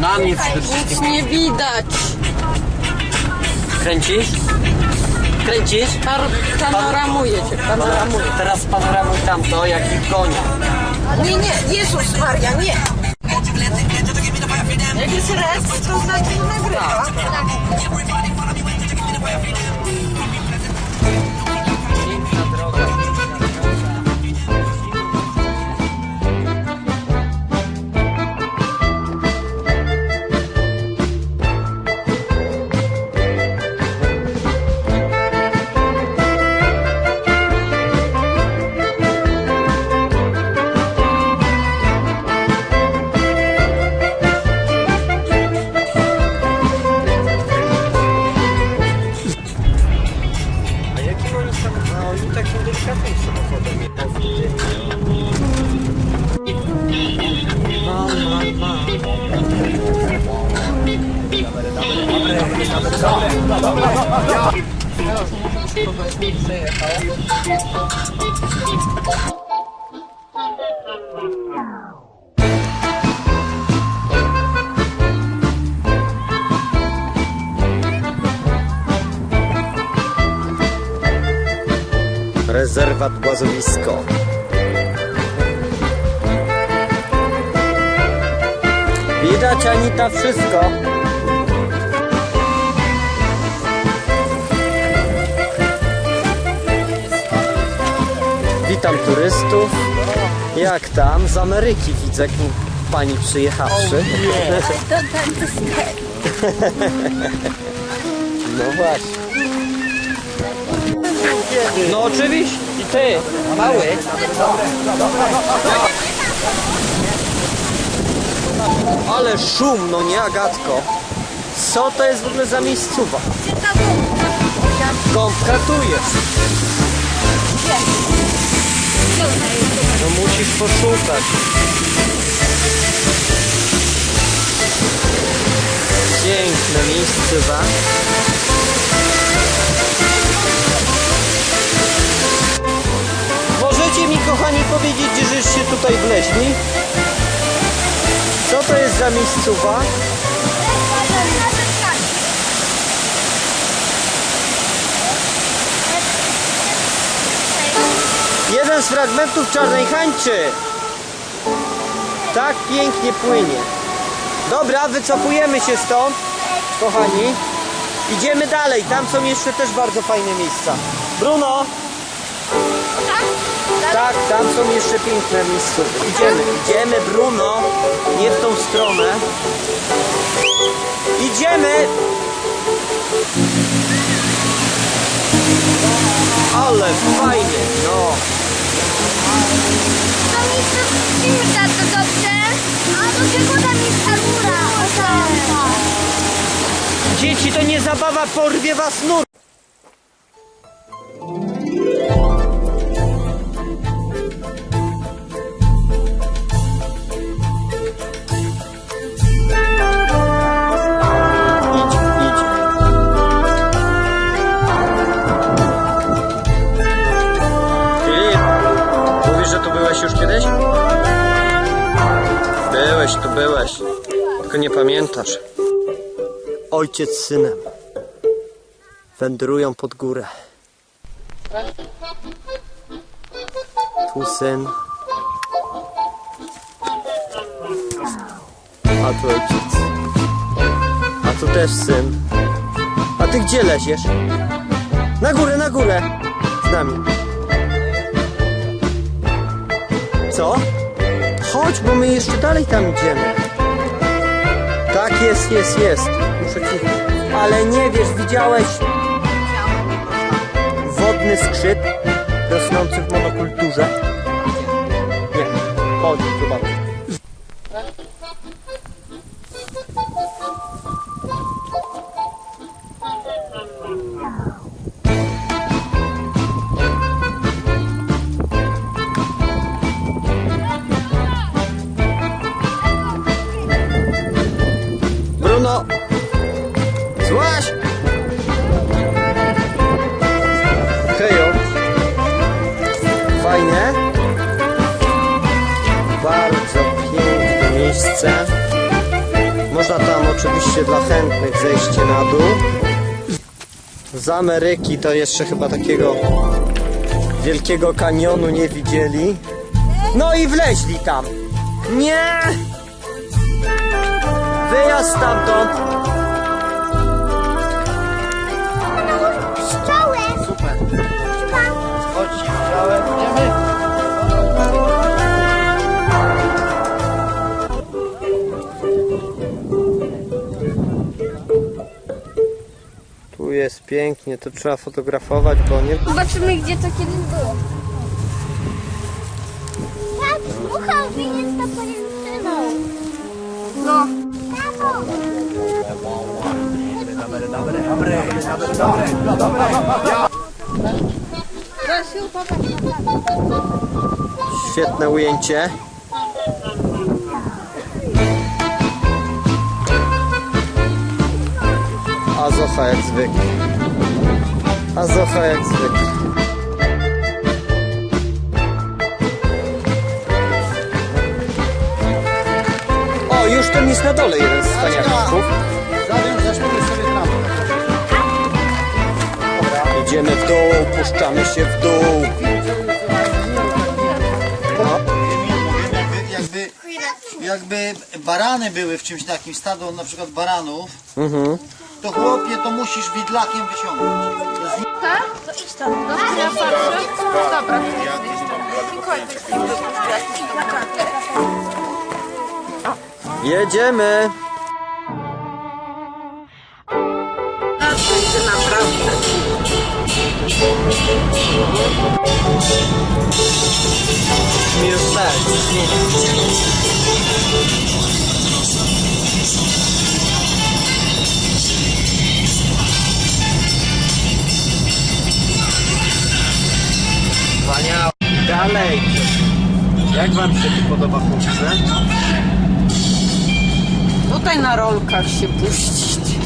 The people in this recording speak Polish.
Na mnie przede Nic wszystkim. nie widać. Kręcisz? Kręcisz? Par panoramuje cię, panoramuje. Teraz panoramuj tamto, jak ich gonią. Nie, nie, Jezus Maria, nie. Jak jest res, to znaczy że nagrywa. Rezerwat Głazowisko. Widać Anita wszystko. Witam turystów. Jak tam? Z Ameryki widzę pani przyjechawszy. Sklep. No właśnie. No oczywiście. I ty, mały. Ale szum, no nie Agatko. Co to jest w ogóle za miejscowa? Gąbka tu jest. Musisz poszukać. Piękne miejscowa. Możecie mi kochani powiedzieć, gdzie żeście tutaj wleźli? Co to jest za miejscowa? Z fragmentów Czarnej Hańczy. Tak pięknie płynie. Dobra, wycofujemy się stąd, kochani. Idziemy dalej. Tam są jeszcze też bardzo fajne miejsca. Bruno! Tak, tam są jeszcze piękne miejsca. Idziemy, idziemy, Bruno. Nie w tą stronę. Idziemy! W tato, dobrze? A do czego tam jest ta góra? O tam. Dzieci, to nie zabawa, porwie was nur. Idź, idź. Filip, mówisz, że tu byłeś już kiedyś? Byłeś, tu byłeś. Tylko nie pamiętasz. Ojciec z synem wędrują pod górę. Tu syn. A tu ojciec. A tu też syn. A ty gdzie leziesz? Na górę, na górę! Z nami. Co? Chodź, bo my jeszcze dalej tam idziemy. Tak, jest, jest, jest. Muszę ci... Ale nie wiesz, widziałeś wodny skrzyp rosnący w monokulturze? Nie. Chodź, zobacz. Miejsce. Można tam oczywiście dla chętnych zejście na dół. Z Ameryki to jeszcze chyba takiego wielkiego kanionu nie widzieli. No i wleźli tam. Nie! Wyjazd stamtąd. Pięknie, to trzeba fotografować, bo nie... Zobaczymy, gdzie to kiedyś było. Tak, mucha wyjść na pajęczyną. No. Brawo! Świetne ujęcie. Azocha jak zwykle. Azocha jak zwykle. O, już ten jest na dole jeden z staniaków. Zawiąż, zaśpimy sobie trawę. Idziemy w dół, puszczamy się w dół. No. Jakby, jakby barany były w czymś takim, stado na przykład baranów, Mhm. To chłopie to musisz widlakiem wyciągnąć. Jest To idź tam. Ja patrzę. Dobra. Jedziemy. Na to idzie naprawdę. Śmiertelnie. Jak wam się podoba chłopcy? Tutaj na rolkach się puścić.